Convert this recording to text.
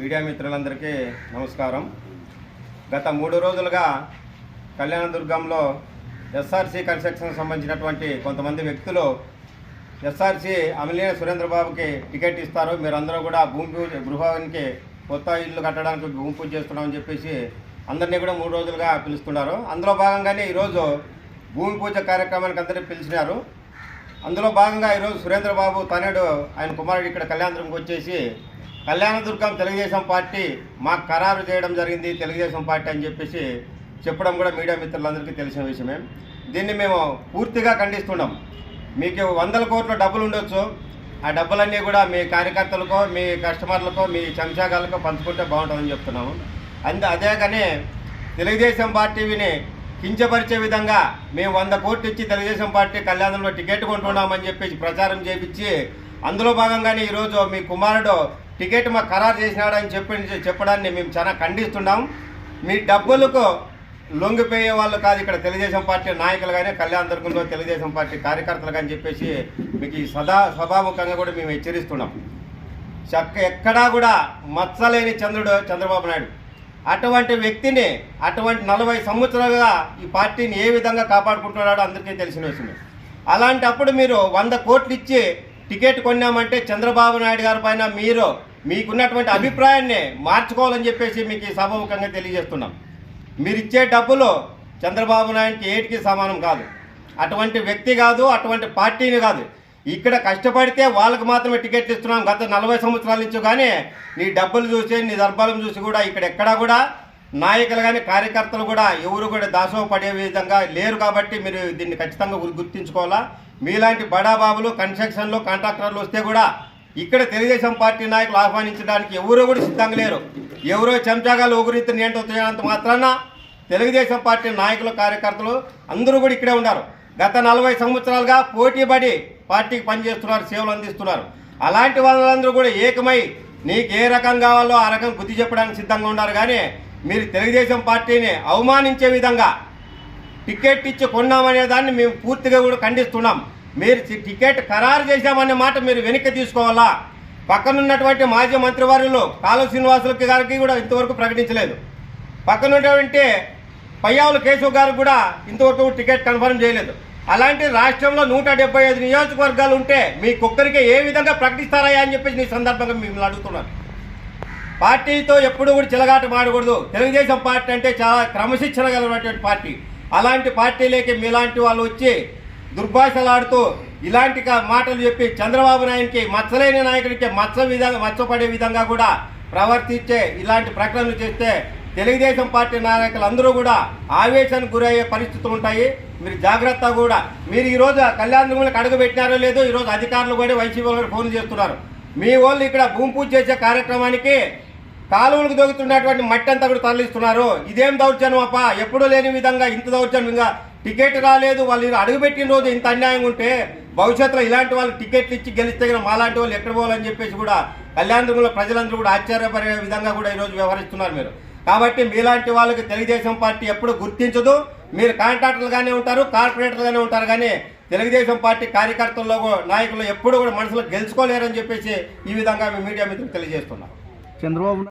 Media మిత్రులందరికీ నమస్కారం. గత మూడు రోజులుగా కళ్యాణదుర్గంలో ఎస్ఆర్సీ కన్స్ట్రక్షన్ సంబంధించినటువంటి కొంతమంది వ్యక్తులు ఎస్ఆర్సి అమలీన సురేంద్రబాబుకి టికెట్ ఇస్తారు. మీరందరూ కూడా భూమి పూజ గృహానికి కొత్త ఇల్లు కట్టడానికి భూమి పూజ చేస్తున్నామని చెప్పేసి అందరినీ కూడా మూడు రోజులుగా పిలుస్తున్నారు. అందులో భాగంగానే ఈరోజు భూమి పూజ కార్యక్రమానికి అందరినీ పిలిచినారు. అందులో భాగంగా ఈరోజు సురేంద్రబాబు తనేడు ఆయన కుమారుడు ఇక్కడ కళ్యాణదుర్గం వచ్చేసి కళ్యాణదుర్గం తెలుగుదేశం పార్టీ మాకు ఖరారు చేయడం జరిగింది తెలుగుదేశం పార్టీ అని చెప్పేసి చెప్పడం కూడా మీడియా మిత్రులందరికీ తెలిసిన విషయమే. దీన్ని మేము పూర్తిగా ఖండిస్తున్నాం. మీకు వందల కోట్ల డబ్బులు ఉండొచ్చు. ఆ డబ్బులన్నీ కూడా మీ కార్యకర్తలకో మీ కస్టమర్లకో మీ చెంచాగాలకో పంచుకుంటే బాగుంటుందని చెప్తున్నాము. అందు అదే కానీ తెలుగుదేశం పార్టీని కించపరిచే విధంగా మేము వంద కోట్లు ఇచ్చి తెలుగుదేశం పార్టీ కళ్యాణంలో టికెట్ కొంటున్నామని చెప్పేసి ప్రచారం చేపించి అందులో భాగంగానే ఈరోజు మీ కుమారుడు టికెట్ మాకు ఖరారు చేసినాడని చెప్పి చెప్పడాన్ని మేము చాలా ఖండిస్తున్నాం. మీ డబ్బులకు లొంగిపోయే వాళ్ళు కాదు ఇక్కడ తెలుగుదేశం పార్టీ నాయకులు కానీ కళ్యాణ దుర్గంలో తెలుగుదేశం పార్టీ కార్యకర్తలు కానీ చెప్పేసి మీకు ఈ సదా సభాముఖంగా కూడా మేము హెచ్చరిస్తున్నాం. చక్క ఎక్కడా కూడా మచ్చలేని చంద్రుడు చంద్రబాబు నాయుడు. అటువంటి వ్యక్తిని అటువంటి నలభై సంవత్సరాలుగా ఈ పార్టీని ఏ విధంగా కాపాడుకుంటున్నాడో అందరికీ తెలిసిన విషయమే. అలాంటప్పుడు మీరు వంద కోట్లు ఇచ్చి టికెట్ కొన్నామంటే చంద్రబాబు నాయుడు గారి పైన మీరు మీకున్నటువంటి అభిప్రాయాన్ని మార్చుకోవాలని చెప్పేసి మీకు ఈ సభముఖంగా తెలియజేస్తున్నాం. మీరు ఇచ్చే డబ్బులు చంద్రబాబు నాయుడికి ఏటికి సమానం కాదు. అటువంటి వ్యక్తి కాదు అటువంటి పార్టీని కాదు. ఇక్కడ కష్టపడితే వాళ్ళకి మాత్రమే టికెట్లు ఇస్తున్నాం. గత నలభై సంవత్సరాల నుంచి కానీ నీ డబ్బులు చూసి నీ దర్బాలను చూసి కూడా ఇక్కడ ఎక్కడా కూడా నాయకులు కానీ కార్యకర్తలు కూడా ఎవరు కూడా దాసోహ పడే విధంగా లేరు కాబట్టి మీరు దీన్ని ఖచ్చితంగా గుర్తుంచుకోవాలా గుర్తించుకోవాలా? మీలాంటి బడాబాబులు కన్స్ట్రక్షన్లు కాంట్రాక్టర్లు వస్తే కూడా ఇక్కడ తెలుగుదేశం పార్టీ నాయకులు ఆహ్వానించడానికి ఎవరు కూడా సిద్ధంగా లేరు. ఎవరో చెంచాగాలు ఒకరితో ఏంటో మాత్రాన తెలుగుదేశం పార్టీ నాయకులు కార్యకర్తలు అందరూ కూడా ఇక్కడే ఉన్నారు. గత నలభై సంవత్సరాలుగా పోటీపడి పార్టీకి పనిచేస్తున్నారు సేవలు అందిస్తున్నారు. అలాంటి వాళ్ళందరూ కూడా ఏకమై నీకు ఏ రకం కావాలో ఆ రకం బుద్ధి చెప్పడానికి సిద్ధంగా ఉన్నారు. కానీ మీరు తెలుగుదేశం పార్టీని అవమానించే విధంగా టికెట్ ఇచ్చి కొన్నామనే దాన్ని మేము పూర్తిగా కూడా ఖండిస్తున్నాం. మీరు టికెట్ ఖరారు చేశామనే మాట మీరు వెనక్కి తీసుకోవాలా? పక్కనున్నటువంటి మాజీ మంత్రివర్యులు కాలు శ్రీనివాసులకి గారికి కూడా ఇంతవరకు ప్రకటించలేదు. పక్కనున్నటువంటి పయ్యావుల కేశవ్ గారికి కూడా ఇంతవరకు టికెట్ కన్ఫర్మ్ చేయలేదు. అలాంటి రాష్ట్రంలో నూట డెబ్బై ఐదు నియోజకవర్గాలు ఉంటే మీ కుక్కరికి ఏ విధంగా ప్రకటిస్తారా అని చెప్పేసి నీ సందర్భంగా మిమ్మల్ని అడుగుతున్నాను. పార్టీతో ఎప్పుడు కూడా చిలగాట మాడకూడదు తెలుగుదేశం పార్టీ అంటే చాలా క్రమశిక్షణ కలిగినటువంటి పార్టీ. అలాంటి పార్టీలోకి మీలాంటి వాళ్ళు వచ్చి దుర్భాషలాడుతూ ఇలాంటి మాటలు చెప్పి చంద్రబాబు నాయుడికి మచ్చలేని నాయకుడికి మచ్చ విధంగా మచ్చపడే విధంగా కూడా ప్రవర్తించే ఇలాంటి ప్రకటనలు చేస్తే తెలుగుదేశం పార్టీ నాయకులు అందరూ కూడా ఆవేశానికి గురయ్యే పరిస్థితులు ఉంటాయి. మీరు జాగ్రత్త కూడా మీరు ఈరోజు కళ్యాణ అడుగు పెట్టినారో లేదో ఈరోజు అధికారులు కూడా వైసీపీ వాళ్ళు ఫోన్ చేస్తున్నారు. మీ వాళ్ళు ఇక్కడ భూమి పూజ చేసే కార్యక్రమానికి కాలువలకు దొరుకుతున్నటువంటి మట్టి అంతా కూడా తరలిస్తున్నారు. ఇదేం దౌర్జన్యం అప్ప? ఎప్పుడూ లేని విధంగా ఇంత దౌర్జన్యంగా టికెట్ రాలేదు. వాళ్ళు అడుగుపెట్టిన రోజు ఇంత అన్యాయం ఉంటే భవిష్యత్తులో ఇలాంటి వాళ్ళు టికెట్లు ఇచ్చి గెలిస్తే కనుక మాలాంటి వాళ్ళు ఎక్కడ పోవాలని చెప్పేసి కూడా కళ్యాణ ప్రజలందరూ కూడా ఆశ్చర్యపడే విధంగా కూడా ఈరోజు వ్యవహరిస్తున్నారు మీరు. కాబట్టి మీలాంటి వాళ్ళకి తెలుగుదేశం పార్టీ ఎప్పుడు గుర్తించదు. మీరు కాంట్రాక్టర్లుగానే ఉంటారు కార్పొరేటర్లుగానే ఉంటారు కానీ తెలుగుదేశం పార్టీ కార్యకర్తల్లో నాయకులు ఎప్పుడు కూడా మనసులో గెలుచుకోలేరని చెప్పేసి ఈ విధంగా మీడియా మిత్రులు తెలియజేస్తున్నారు. చంద్రబాబు